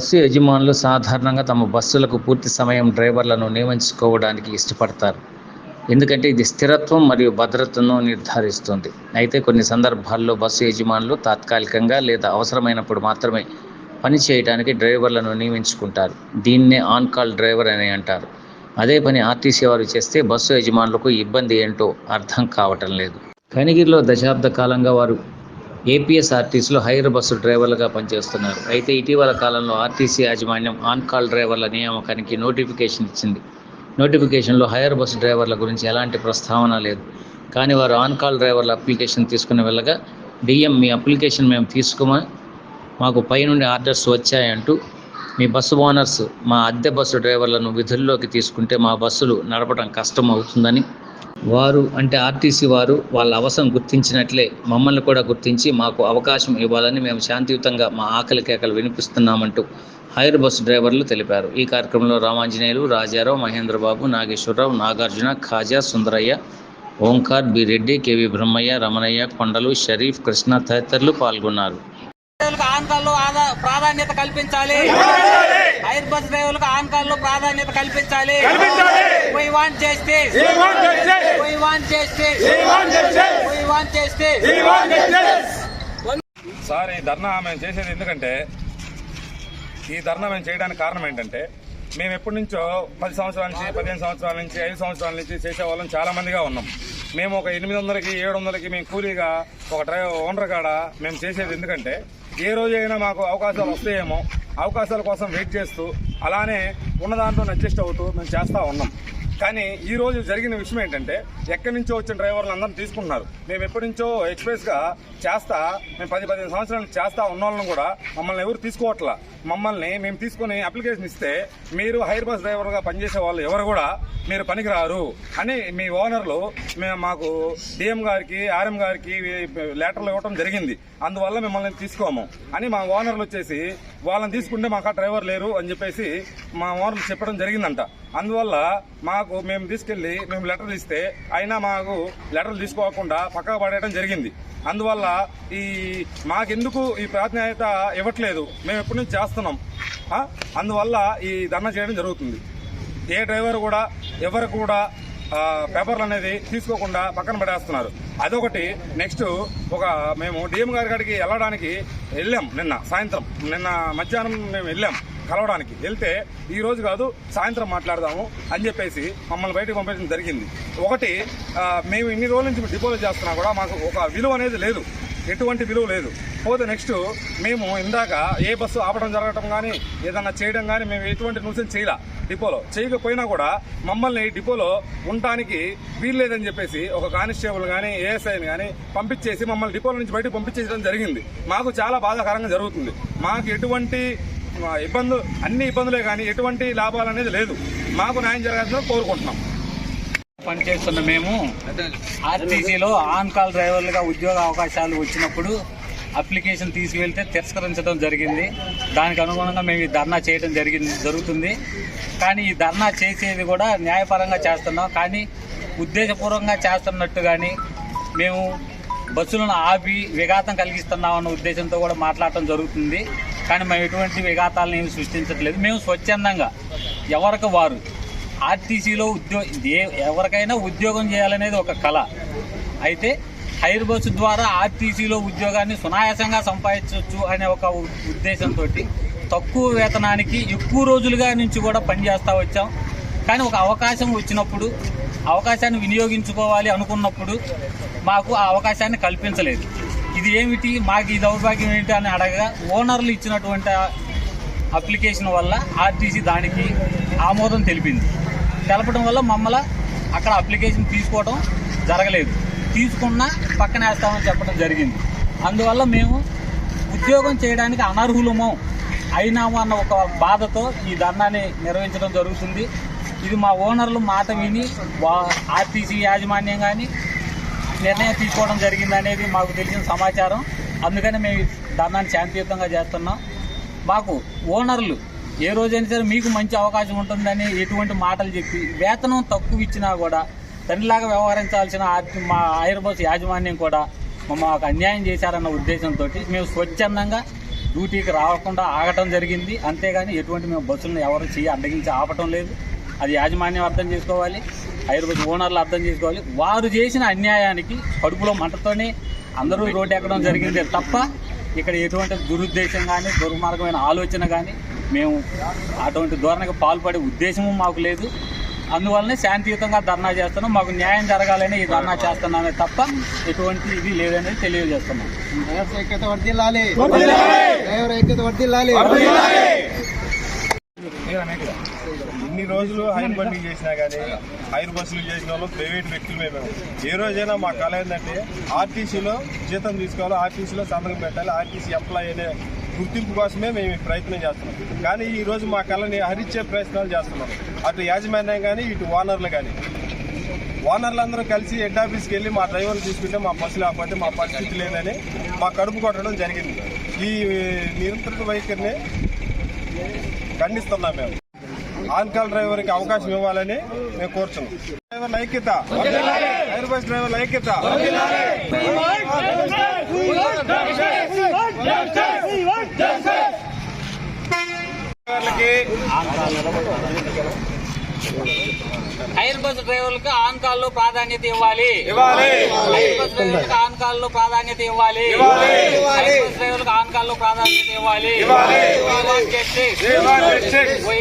Bus యజమానులు సాధారణంగా తమ బస్సులకు పూర్తి సమయం డ్రైవర్లను నియమించుకోవడానికి ఇష్టపడతారు. ఎందుకంటే ఇది స్థిరత్వం మరియు భద్రతను నిర్ధారిస్తుంది. అయితే కొన్ని సందర్భాల్లో బస్సు యజమానులు తాత్కాలికంగా లేదా అవసరమైనప్పుడు మాత్రమే పని చేయడానికి డ్రైవర్లను నియమించుకుంటారు. దీన్నే ఆన్ కాల్ డ్రైవర్ అని అంటారు. అదే పని ఆర్టీసీ వారు చేస్తే బస్సు యజమానులకు ఇబ్బంది ఏంటో అర్థం కావటం లేదు. కనిగిరిలో దశాబ్ద కాలంగా వారు ఏపీఎస్ఆర్టీసీలో హైర్ బస్సు డ్రైవర్లుగా పనిచేస్తున్నారు. అయితే ఇటీవల కాలంలో ఆర్టీసీ యాజమాన్యం ఆన్ కాల్ డ్రైవర్ల నియామకానికి నోటిఫికేషన్ ఇచ్చింది. నోటిఫికేషన్లో హైర్ బస్సు డ్రైవర్ల గురించి ఎలాంటి ప్రస్తావన లేదు. కానీ వారు ఆన్ కాల్ డ్రైవర్ల అప్లికేషన్ తీసుకుని వెళ్ళగా డిఎం మీ అప్లికేషన్ మేము తీసుకోమని మాకు పైనుండి ఆర్డర్స్ వచ్చాయంటూ మీ బస్సు ఓనర్స్ మా అద్దె బస్సు డ్రైవర్లను విధుల్లోకి తీసుకుంటే మా బస్సులు నడపడం కష్టం అవుతుందని వారు అంటే ఆర్టీసీ వారు వాళ్ళ అవసరం గుర్తించినట్లే మమ్మల్ని కూడా గుర్తించి మాకు అవకాశం ఇవ్వాలని మేము శాంతియుతంగా మా ఆకలి కేకలు వినిపిస్తున్నామంటూ హైర్ బస్సు డ్రైవర్లు తెలిపారు. ఈ కార్యక్రమంలో Ramanjaneyulu Rajarao Mahendrababu Nageswararao Nagarjuna Khaja Sundaraiah Omkar B Reddy K V Brahmaiah Ramanaiah Kondalu Sharif Krishna తదితరులు పాల్గొన్నారు. డ్రైవర్లకు ఆన్ కాల్లో ఆదా- ప్రాధాన్యత కల్పించాలి. హైర్ బస్ డ్రైవర్లకు ఆన్ కాల్లో ప్రాధాన్యత కల్పించాలి వై వాంట్ చేస్తే వై వాంట్ చేస్తే వై వాంట్ చేస్తే సార్ ఈ ధర్నా మేము చేసేది ఎందుకంటే ఈ ధర్నా మేము చేయడానికి కారణం ఏంటంటే మేము ఎప్పటి నుంచో పది సంవత్సరాల నుంచి పదిహేను సంవత్సరాల నుంచి ఐదు సంవత్సరాల నుంచి చేసే వాళ్ళం చాలా మందిగా ఉన్నాం. మేము ఒక ఎనిమిది వందలకి ఏడు వందలకి మేము కూలీగా ఒక డ్రైవర్ ఓనర్ కాడ మేము చేసేది ఎందుకంటే ఏ రోజైనా మాకు అవకాశాలు వస్తాయేమో అవకాశాల కోసం వెయిట్ చేస్తూ అలానే ఉన్న దాంట్లో అడ్జస్ట్ అవుతూ మేము చేస్తూ ఉన్నాం. కానీ ఈ రోజు జరిగిన విషయం ఏంటంటే ఎక్కడి నుంచో వచ్చిన డ్రైవర్లు అందరం తీసుకుంటున్నారు. మేము ఎప్పటి నుంచో ఎక్స్ప్రెస్గా చేస్తా మేము పది పదిహేను సంవత్సరాలు చేస్తా ఉన్న వాళ్ళని కూడా మమ్మల్ని ఎవరు తీసుకోవట్లా. మమ్మల్ని మేము తీసుకుని అప్లికేషన్ ఇస్తే మీరు హైర్ బస్ డ్రైవర్గా పనిచేసే వాళ్ళు ఎవరు కూడా మీరు పనికిరారు అని మీ ఓనర్లు మేము మాకు డిఎం గారికి ఆర్ఎం గారికి లెటర్లు ఇవ్వడం జరిగింది. అందువల్ల మిమ్మల్ని తీసుకోము అని మా ఓనర్లు వచ్చేసి వాళ్ళని తీసుకుంటే మాకు ఆ డ్రైవర్ లేరు అని చెప్పేసి మా ఓనర్లు చెప్పడం జరిగిందంట. అందువల్ల మాకు మేము తీసుకెళ్ళి మేము లెటర్లు ఇస్తే అయినా మాకు లెటర్లు తీసుకోకుండా పక్కకు పడేయడం జరిగింది. అందువల్ల ఈ మాకెందుకు ఈ ప్రాధాన్యత ఇవ్వట్లేదు? మేము ఎప్పటి నుంచి చేస్తున్నాం? అందువల్ల ఈ ధర్నా చేయడం జరుగుతుంది. ఏ డ్రైవర్ కూడా ఎవరు కూడా పేపర్లు అనేది తీసుకోకుండా పక్కన పడేస్తున్నారు. అదొకటి. నెక్స్ట్ ఒక మేము డిఎం గారి కాడికి వెళ్ళడానికి వెళ్ళాం నిన్న సాయంత్రం. నిన్న మధ్యాహ్నం మేము వెళ్ళాం. కలవడానికి. వెళ్తే ఈ రోజు కాదు సాయంత్రం మాట్లాడదాము అని చెప్పేసి మమ్మల్ని బయటకు పంపించడం జరిగింది. ఒకటి మేము ఇన్ని రోజుల నుంచి డిపోలో చేస్తున్నా కూడా మాకు ఒక విలువ అనేది లేదు. ఎటువంటి విలువ లేదు. పోతే నెక్స్ట్ మేము ఇందాక ఏ బస్సు ఆపడం జరగటం కానీ ఏదన్నా చేయడం కానీ మేము ఎటువంటి న్యూసెన్స్ చేయలే డిపోలో. చేయకపోయినా కూడా మమ్మల్ని డిపోలో ఉండటానికి వీల్లేదని చెప్పేసి ఒక కానిస్టేబుల్ కానీ ఏఎస్ఐని కానీ పంపించేసి మమ్మల్ని డిపోల నుంచి బయటకు పంపించేయడం జరిగింది. మాకు చాలా బాధాకరంగా జరుగుతుంది. మాకు ఎటువంటి ఇబ్బందులు అన్ని ఇబ్బందులే కానీ ఎటువంటి లాభాలు అనేది లేదు. మాకు న్యాయం జరగాల్సిందని కోరుకుంటున్నాం. పనిచేస్తున్న మేము ఆర్టీసీలో ఆన్ కాల్ డ్రైవర్లుగా ఉద్యోగ అవకాశాలు వచ్చినప్పుడు అప్లికేషన్ తీసుకువెళ్తే తిరస్కరించడం జరిగింది. దానికి అనుగుణంగా మేము ఈ ధర్నా చేయడం జరిగింది జరుగుతుంది. కానీ ఈ ధర్నా చేసేది కూడా న్యాయపరంగా చేస్తున్నాం. కానీ ఉద్దేశపూర్వకంగా చేస్తున్నట్టు కానీ మేము బస్సులను ఆపి విఘాతం కలిగిస్తున్నామన్న ఉద్దేశంతో కూడా మాట్లాడటం జరుగుతుంది. కానీ మేము ఎటువంటి విఘాతాలను ఏమి సృష్టించట్లేదు. మేము స్వచ్ఛందంగా ఎవరికి వారు ఆర్టీసీలో ఉద్యో ఏ- ఎవరికైనా ఉద్యోగం చేయాలనేది ఒక కళ. అయితే హైర్ బస్సు ద్వారా ఆర్టీసీలో ఉద్యోగాన్ని సునాయాసంగా సంపాదించవచ్చు అనే ఒక ఉద్దేశంతో తక్కువ వేతనానికి ఎక్కువ రోజులుగా నుంచి కూడా పనిచేస్తూ వచ్చాం. కానీ ఒక అవకాశం వచ్చినప్పుడు అవకాశాన్ని వినియోగించుకోవాలి అనుకున్నప్పుడు మాకు ఆ అవకాశాన్ని కల్పించలేదు. ఇది ఏమిటి? మాకు ఈ దౌర్భాగ్యం ఏంటి అని అడగగా ఓనర్లు ఇచ్చినటువంటి అప్లికేషన్ వల్ల ఆర్టీసీ దానికి ఆమోదం తెలిపింది. తెలపడం వల్ల మమ్మల్ని అక్కడ అప్లికేషన్ తీసుకోవడం జరగలేదు. తీసుకున్నా పక్కన వేస్తామని చెప్పడం జరిగింది. అందువల్ల మేము ఉద్యోగం చేయడానికి అనర్హులమో అయినాము అన్న ఒక బాధతో ఈ ధర్నాన్ని నిర్వహించడం జరుగుతుంది. ఇది మా ఓనర్లు మాట విని వా ఆర్టీసీ యాజమాన్యం కానీ నిర్ణయం తీసుకోవడం జరిగింది అనేది మాకు తెలిసిన సమాచారం. అందుకని మేము ఈ ధర్నాన్ని శాంతియుతంగా చేస్తున్నాం. మాకు ఓనర్లు ఏ రోజైనా సరే మీకు మంచి అవకాశం ఉంటుందని ఎటువంటి మాటలు చెప్పి వేతనం తక్కువ ఇచ్చినా కూడా తండ్రిలాగా వ్యవహరించాల్సిన మా ఐర్ బస్ యాజమాన్యం కూడా మాకు అన్యాయం చేశారన్న ఉద్దేశంతో మేము స్వచ్ఛందంగా డ్యూటీకి రాకుండా ఆగటం జరిగింది. అంతేగాని ఎటువంటి మేము బస్సులను ఎవరు చేయి అడ్డగించి ఆపటం లేదు. అది యాజమాన్యం అర్థం చేసుకోవాలి హైదరాబాద్ ఓనర్లు అర్థం చేసుకోవాలి. వారు చేసిన అన్యాయానికి కడుపులో మంటతోనే అందరూ రోడ్డు ఎక్కడం జరిగిందే తప్ప ఇక్కడ ఎటువంటి దురుద్దేశం కానీ దుర్మార్గమైన ఆలోచన కానీ మేము అటువంటి ధోరణికి పాల్పడే ఉద్దేశము మాకు లేదు. అందువల్లనే శాంతియుతంగా ధర్నా చేస్తున్నాం. మాకు న్యాయం జరగాలని ఈ ధర్నా చేస్తున్నామే తప్ప ఎటువంటి ఇది లేదనేది తెలియజేస్తున్నాం. వర్దిల్లాలి. వర్దిల్లాలి! ఇన్ని రోజులు హైర్ బండింగ్ చేసినా కానీ హైర్ బస్సులు చేసిన వాళ్ళు ప్రైవేట్ వ్యక్తులమే మేము. ఏ రోజైనా మా కళ ఏంటంటే ఆర్టీసీలో జీతం తీసుకోవాలి ఆర్టీసీలో సంతకం పెట్టాలి ఆర్టీసీ ఎంప్లాయీ అనే గుర్తింపు కోసమే మేము ప్రయత్నం చేస్తున్నాం. కానీ ఈ రోజు మా కళని హరించే ప్రయత్నాలు చేస్తున్నాం. అటు యాజమాన్యం కానీ ఇటు ఓనర్లు కానీ ఓనర్లందరూ కలిసి హెడ్ ఆఫీస్కి వెళ్ళి మా డ్రైవర్లు తీసుకుంటే మా బస్సు లేకపోతే మా పరిస్థితి లేదని మా కడుపు కొట్టడం జరిగింది. ఈ నిరంతర వైఖరిని ఖండిస్తున్నాం మేము. ఆన్ కాల్ డ్రైవర్కి అవకాశం ఇవ్వాలని మేము కోరుచున్నాం. డ్రైవర్ల ఐక్యత. ఎయిర్ బస్ డ్రైవర్ల ఐక్యత. డ్రైవర్లకి హైర్ బస్ డ్రైవర్లకు ఆన్ కాల్లో ప్రాధాన్యత ఇవ్వాలి. ఇవ్వాలి. హైర్ బస్ డ్రైవర్లకు ఆన్ కాల్లో ప్రాధాన్యత ఇవ్వాలి. ఇవ్వాలి. హైర్ బస్ డ్రైవర్లకు ఆన్ కాల్లో ప్రాధాన్యత ఇవ్వాలి. ఇవ్వాలి. We